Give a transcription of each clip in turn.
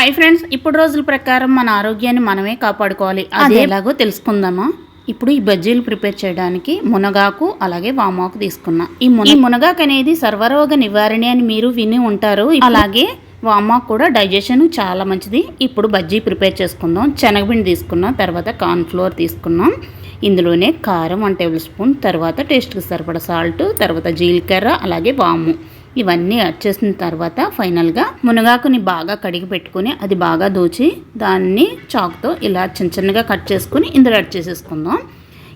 Hi friends ఇప్పుడు రోజుల ప్రకారం మన ఆరోగ్యాన్ని మనమే కాపాడుకోవాలి. అది ఎలాగో తెలుసుకుందామా? ఇప్పుడు ఈ బజ్జీలు ప్రిపేర్ చేయడానికి మునగాకు అలాగే వామాకు తీసుకున్నా. ఈ మున ఈ మునగాకు అనేది సర్వరోగ నివారణ అని మీరు విని ఉంటారు. అలాగే వామాకు కూడా డైజెషన్ చాలా మంచిది. ఇప్పుడు బజ్జీ ప్రిపేర్ చేసుకుందాం. శనగపిండి తీసుకున్నాం తర్వాత కార్న్ ఫ్లోర్ తీసుకున్నాం. ఇందులోనే కారం వన్ టేబుల్ స్పూన్ తర్వాత టేస్ట్కి సరిపడా సాల్ట్ తర్వాత జీలకర్ర అలాగే వాము. ఇవన్నీ యాడ్ చేసిన తర్వాత ఫైనల్గా మునగాకుని బాగా కడిగి పెట్టుకుని అది బాగా దోచి దాన్ని చాక్తో ఇలా చిన్న చిన్నగా కట్ చేసుకుని ఇందులో యాడ్ చేసేసుకుందాం.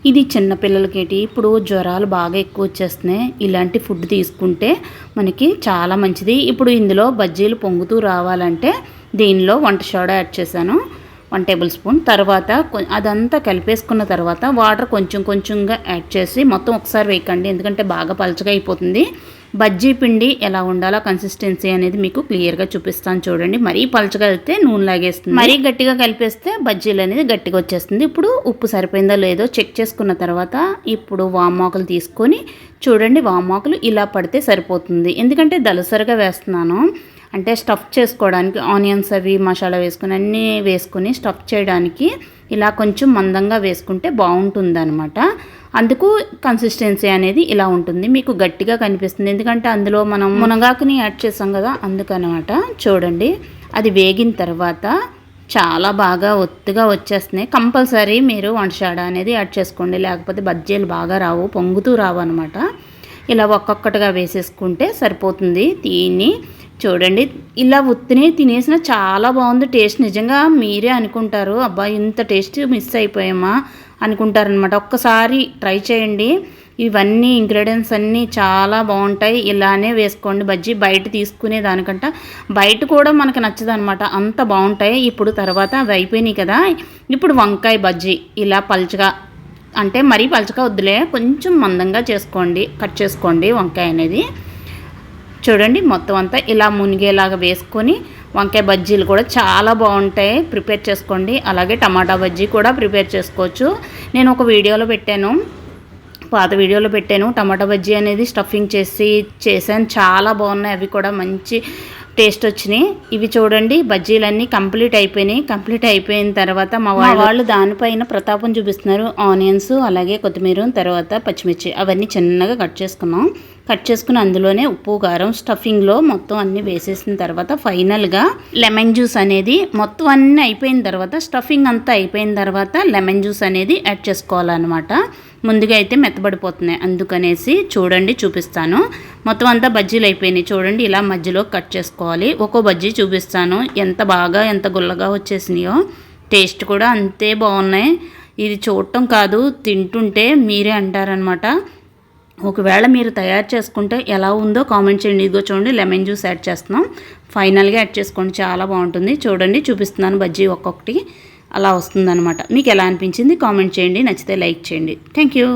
ఇది చిన్నపిల్లలకేటి ఇప్పుడు జ్వరాలు బాగా ఎక్కువ వచ్చేస్తున్నాయి ఇలాంటి ఫుడ్ తీసుకుంటే మనకి చాలా మంచిది. ఇప్పుడు ఇందులో బజ్జీలు పొంగుతూ రావాలంటే దీనిలో వంట సోడా యాడ్ చేశాను వన్ టేబుల్ స్పూన్. తర్వాత కొ- అదంతా కలిపేసుకున్న తర్వాత వాటర్ కొంచెం కొంచెంగా యాడ్ చేసి మొత్తం ఒకసారి వేయకండి ఎందుకంటే బాగా పలచగా అయిపోతుంది. బజ్జీ పిండి ఎలా ఉండాలో కన్సిస్టెన్సీ అనేది మీకు క్లియర్గా చూపిస్తాను చూడండి. మరీ పలచగా వెళ్తే నూనె లాగేస్తుంది. మరీ గట్టిగా కలిపేస్తే బజ్జీలు అనేది గట్టిగా వచ్చేస్తుంది. ఇప్పుడు ఉప్పు సరిపోయిందో లేదో చెక్ చేసుకున్న తర్వాత ఇప్పుడు వామాకులు తీసుకొని చూడండి. వామాకులు ఇలా పడితే సరిపోతుంది. ఎందుకంటే దలసరిగా వేస్తున్నాను. అంటే స్టఫ్ చేసుకోవడానికి ఆనియన్స్ అవి మసాలా వేసుకుని అన్నీ వేసుకుని స్టఫ్ చేయడానికి ఇలా కొంచెం మందంగా వేసుకుంటే బాగుంటుంది అనమాట అందుకు కన్సిస్టెన్సీ అనేది ఇలా ఉంటుంది. మీకు గట్టిగా కనిపిస్తుంది. ఎందుకంటే అందులో మనం మునగాకుని యాడ్ చేసాం కదా అందుకనమాట. చూడండి అది వేగిన తర్వాత చాలా బాగా ఒత్తుగా వచ్చేస్తున్నాయి. కంపల్సరీ మీరు వంటశాడ అనేది యాడ్ చేసుకోండి. లేకపోతే బజ్జీలు బాగా రావు పొంగుతూ రావు అనమాట ఇలా ఒక్కొక్కటిగా వేసేసుకుంటే సరిపోతుంది. దీన్ని చూడండి. ఇలా ఉత్తినే తినేసిన చాలా బాగుంది. టేస్ట్ నిజంగా మీరే అనుకుంటారు. అబ్బా ఇంత టేస్ట్ మిస్ అయిపోయామా అనుకుంటారనమాట ఒక్కసారి ట్రై చేయండి. ఇవన్నీ ఇంగ్రీడియంట్స్ అన్నీ చాలా బాగుంటాయి. ఇలానే వేసుకోండి బజ్జీ. బయట తీసుకునే దానికంట బయట కూడా మనకు నచ్చదు అనమాట అంత బాగుంటాయి. ఇప్పుడు తర్వాత అవి అయిపోయినాయి కదా. ఇప్పుడు వంకాయ బజ్జీ. ఇలా పల్చగా అంటే మరీ పలచగా వద్దులే. కొంచెం మందంగా చేసుకోండి. కట్ చేసుకోండి వంకాయ అనేది. చూడండి మొత్తం అంతా ఇలా మునిగేలాగా వేసుకొని వంకాయ బజ్జీలు కూడా చాలా బాగుంటాయి. ప్రిపేర్ చేసుకోండి. అలాగే టమాటా బజ్జీ కూడా ప్రిపేర్ చేసుకోవచ్చు. నేను ఒక వీడియోలో పెట్టాను. పాత వీడియోలో పెట్టాను. టమాటా బజ్జీ అనేది స్టఫింగ్ చేసి చేశాను. చాలా బాగున్నాయి. అవి కూడా మంచి టేస్ట్ వచ్చినాయి. ఇవి చూడండి బజ్జీలన్నీ కంప్లీట్ అయిపోయినాయి. కంప్లీట్ అయిపోయిన తర్వాత మా వాళ్ళ వాళ్ళు దానిపైన ప్రతాపం చూపిస్తున్నారు. ఆనియన్స్ అలాగే కొత్తిమీర తర్వాత పచ్చిమిర్చి అవన్నీ చిన్నగా కట్ చేసుకున్నాం. కట్ చేసుకుని అందులోనే ఉప్పు కారం స్టఫింగ్లో మొత్తం అన్నీ వేసేసిన తర్వాత ఫైనల్గా లెమన్ జ్యూస్ అనేది మొత్తం అన్నీ అయిపోయిన తర్వాత స్టఫింగ్ అంతా అయిపోయిన తర్వాత లెమన్ జ్యూస్ అనేది యాడ్ చేసుకోవాలన్నమాట. ముందుగా అయితే మెత్తబడిపోతున్నాయి. అందుకనేసి చూడండి చూపిస్తాను. మొత్తం అంతా బజ్జీలు అయిపోయినాయి చూడండి. ఇలా మధ్యలో కట్ చేసుకోవాలి. ఒక్కో బజ్జీ చూపిస్తాను. ఎంత బాగా ఎంత గుల్లగా వచ్చేసినాయో. టేస్ట్ కూడా అంతే బాగున్నాయి. ఇది చూడటం కాదు తింటుంటే మీరే అంటారనమాట ఒకవేళ మీరు తయారు చేసుకుంటే ఎలా ఉందో కామెంట్ చేయండి. ఇదిగో చూడండి లెమన్ జ్యూస్ యాడ్ చేస్తున్నాం. ఫైనల్గా యాడ్ చేసుకోండి. చాలా బాగుంటుంది. చూడండి చూపిస్తున్నాను బజ్జీ ఒక్కొక్కటి. అలా వస్తుందన్నమాట. మీకు ఎలా అనిపించింది కామెంట్ చేయండి. నచ్చితే లైక్ చేయండి. Thank you.